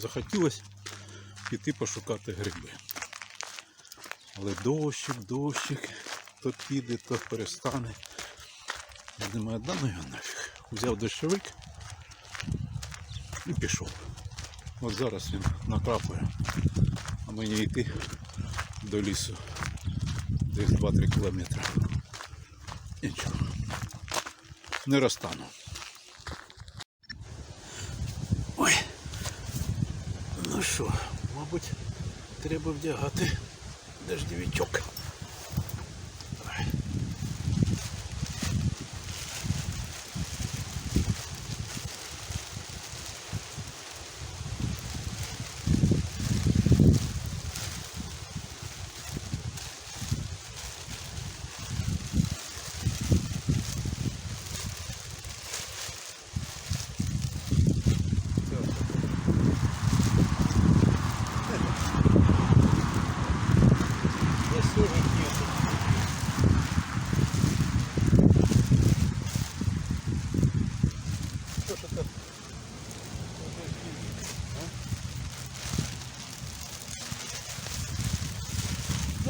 захотілося піти пошукати гриби. Але дощик, дощик, то піде, то перестане. Я думаю, да ну його нафіг. Взяв дощовик і пішов. От зараз він накрапує, а мені йти до лісу десь 2-3 кілометри. Нічого. Не розтану. Ой. Ну що, мабуть, треба вдягати дождівичок.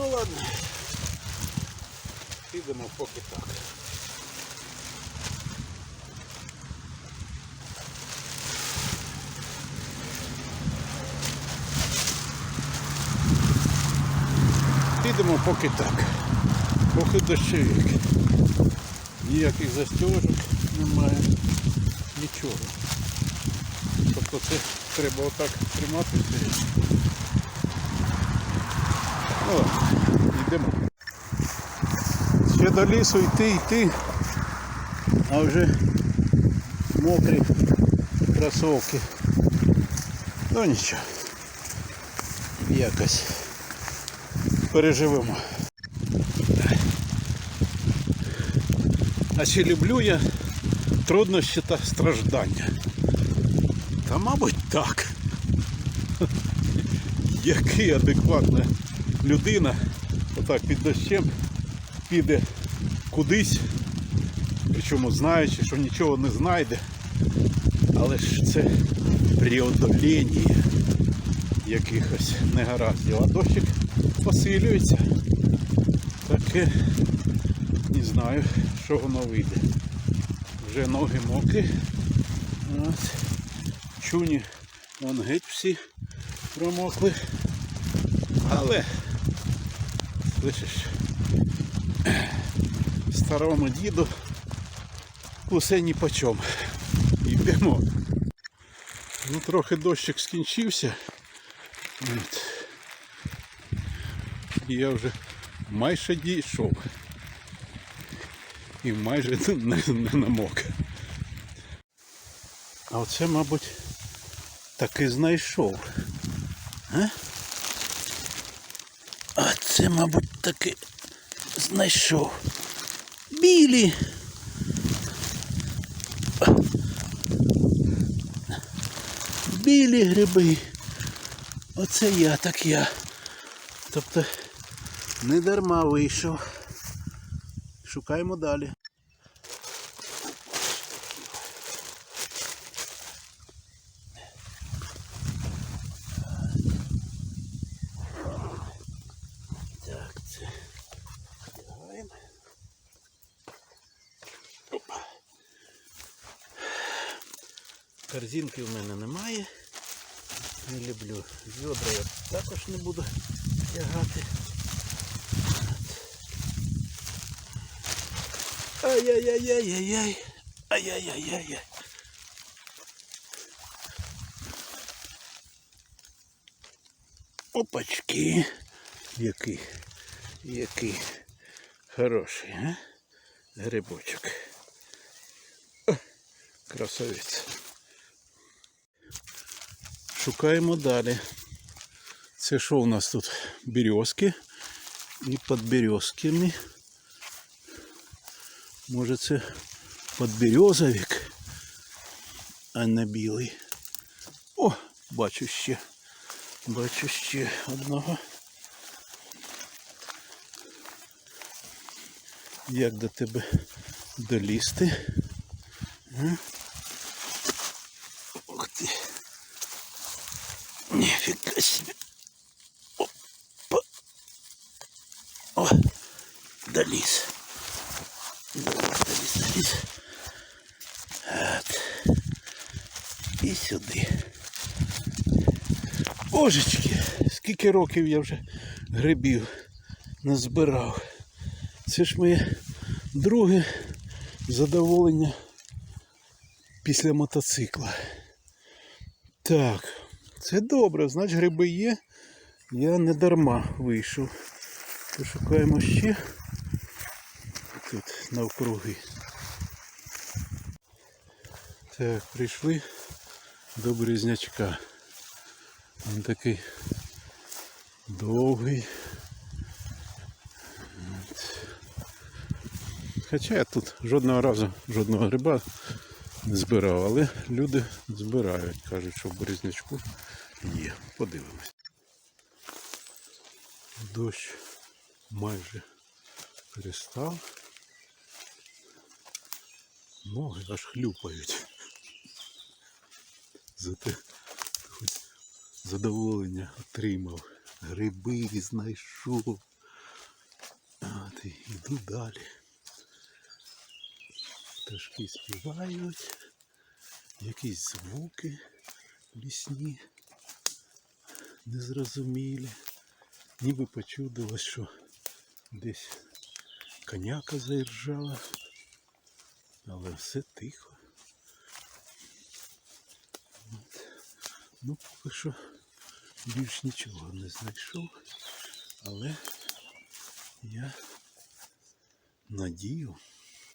Ну ладно. Підемо поки так. Підемо поки так. Поки дощовик. Ніяких застежок немає. Нічого. Тобто це треба отак триматися. Ну, ладно, йдемо. Ще до лісу йти, йти, а вже мокрі кросовки. Ну нічого. Якось переживемо. А чи люблю я труднощі та страждання? Та мабуть так. Який адекватна людина отак під дощем піде кудись, причому знаючи, що нічого не знайде, але ж це преодолення якихось негараздів. А дощик посилюється. Таке не знаю, що воно вийде. Вже ноги мокрі. От. Чуні вон геть всі промокли. Але слышиш, старому діду усе ні по чому. Йдемо. Ну трохи дощик скінчився. От. І я вже майже дійшов. І майже не, не намок. А оце, мабуть, таки знайшов. А? А це, мабуть, таки знайшов. Білі. Білі гриби. Оце я так я. Тобто не дарма вийшов. Шукаємо далі. Корзинки в мене немає. Не люблю. Відра я також не буду тягати. Ай-яй-яй-яй-яй-яй. Ай-яй-яй-яй-яй. Опачки. Який. Який хороший, а? Грибочок. Красавець. Шукаємо далі. Це що у нас тут? Березки. І під березками. Може це подберезовик, а не білий. О, бачу ще. Бачу ще одного. Як до тебе долізти? А? Ух себе. Опа. О. Доліз, доліз, доліз. От. І сюди. Божечки, скільки років я вже грибів назбирав. Це ж моє друге задоволення після мотоцикла. Так, це добре, значить гриби є. Я не дарма вийшов. Пошукаємо ще тут навкруги. Так, прийшли до Березнячка. Він такий довгий. Хоча я тут жодного разу жодного гриба збирав, але люди збирають. Кажуть, що в Березнячку є. Подивимось. Дощ майже перестав. Ноги аж хлюпають. Зате хоч задоволення отримав. Гриби знайшов. От, і йду далі. Пташки співають, якісь звуки лісні, незрозумілі. Ніби почудилось, що десь коняка заіржала, але все тихо. От. Ну, поки що більш нічого не знайшов, але я надію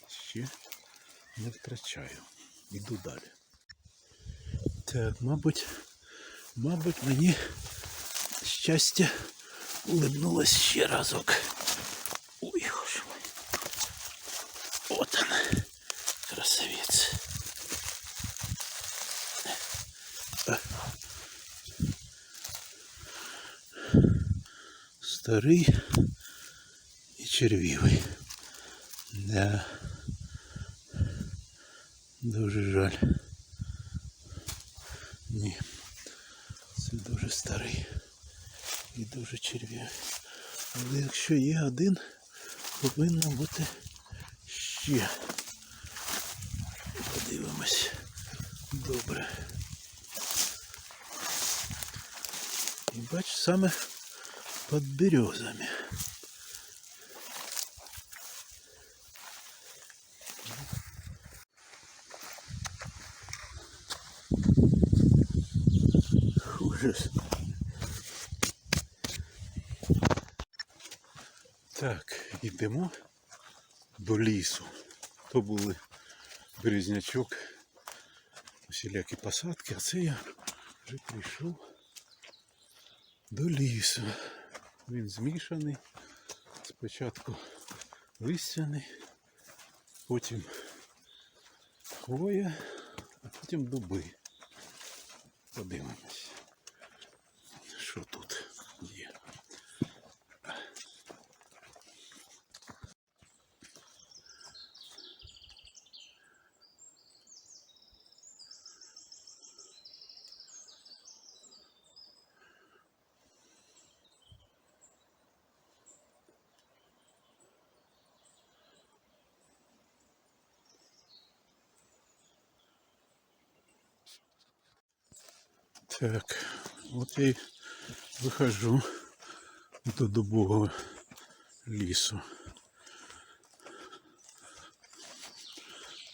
ще не втрачаю. Іду далі. Так, мабуть, мабуть, мені щастя улыбнулось ще разок. Ой, боже мой. Вот он, красавец. Старий і червівий. Да. Дуже жаль. Ні. Це дуже старий і дуже черв'як. Але якщо є один, повинно бути ще. Подивимось. Добре. І бач саме під березами. Ужас. Так, йдемо до лісу. То були березнячок, усілякі посадки, а це я вже прийшов до лісу. Він змішаний. Спочатку листяний, потім хвоя, а потім дуби. Подивимось, що тут є. Так, от я й вихожу до дубового лісу.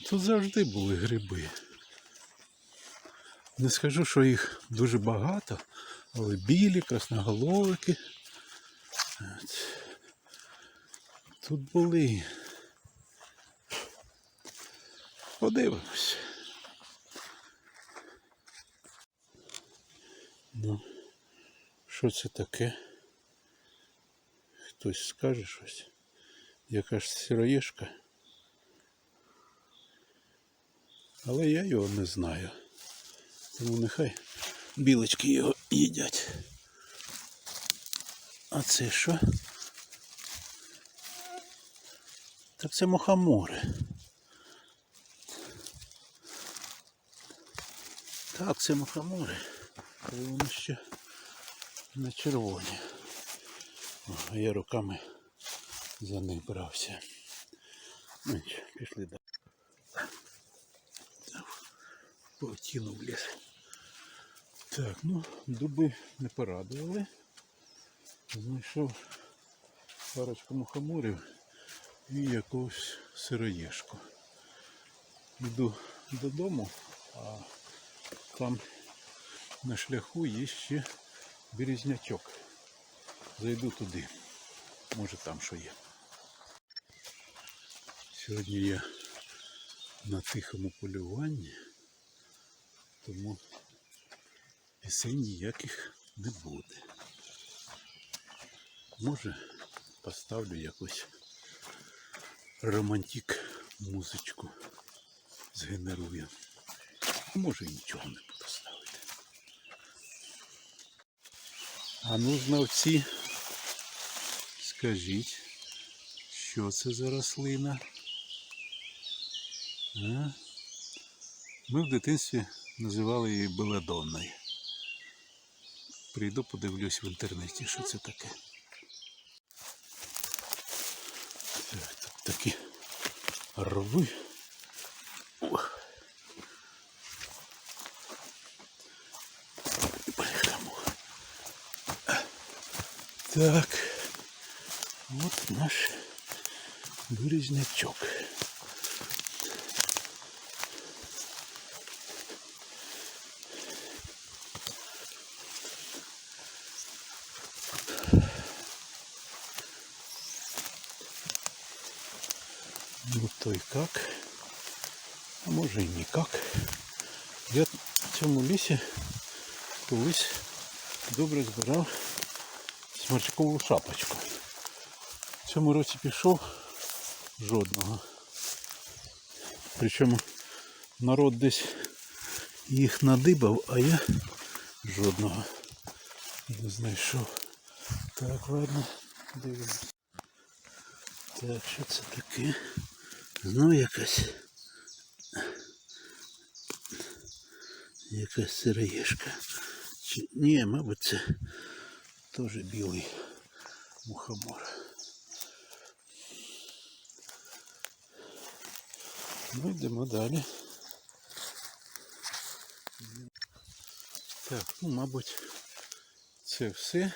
Тут завжди були гриби. Не скажу, що їх дуже багато, але білі, красноголовики. От. Тут були. Подивимось. Що це таке? Хтось скаже щось? Яка ж сироєшка? Але я його не знаю. Тому нехай білочки його їдять. А це що? Так це мухомори. Так, це мухомори. коли воно ще на червоні. О, я руками за них брався. Ну, нічого, пішли далі. Паутину в ліс. Так, ну, дуби не порадували. Знайшов парочку мухоморів і якусь сироєшку. Йду додому, а там на шляху є ще березнячок. Зайду туди. Може там що є. Сьогодні я на тихому полюванні, тому пісень ніяких не буде. Може поставлю якусь романтик музичку згенерую. Може і нічого не буду А ну, знавці, скажіть, що це за рослина? А? Ми в дитинстві називали її беладонною. Прийду, подивлюсь в інтернеті, що це таке. Так, такі рви. Так, от наш березнячок. Ну то й как. А може і ніяк. Я в цьому лісі колись добре збирав сморчкову шапочку. В цьому році пішов жодного. Причому народ десь їх надибав, а я жодного не знайшов. Так, ладно, дивимось. Так, що це таке? Знову якась. Якась сироєшка. Чи... Ні, мабуть, це теж білий мухомор. Ну, йдемо далі. Так, ну, мабуть, це все.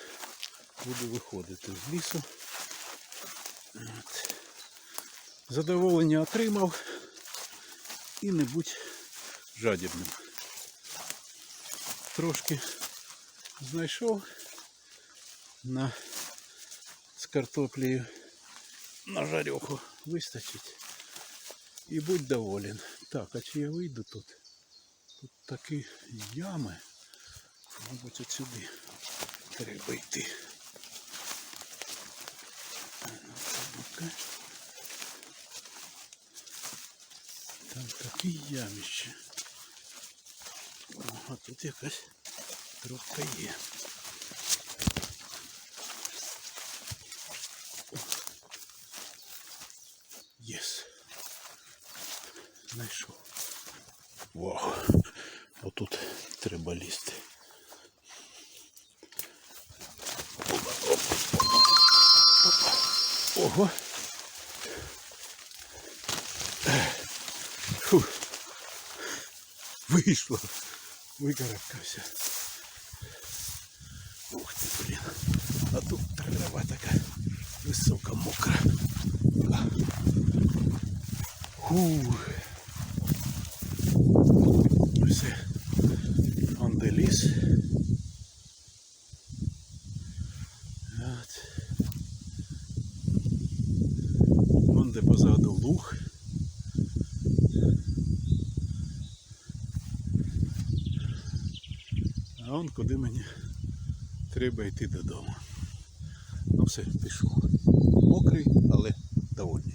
Буду виходити з лісу. От. Задоволення отримав і не будь жадібним. Трошки знайшов на з картоплею на жарьоху вистачить. І будь доволен. Так, а чи я вийду тут? Тут такі ями. Мабуть, от сюди треба йти. Там такі ямища. А тут якась трубка є. О. Єс. Знайшов. Вау. Отут треба лізти. Опа. Ого. Фу. Вийшло. Викарабкався. Ух ти, блін. А тут трава така висока, мокра. Фу. Все. Он де ліс. От. Вон де позаду луг. А он куди мені треба йти додому. Ну все, пішов. Мокрий, але довольний.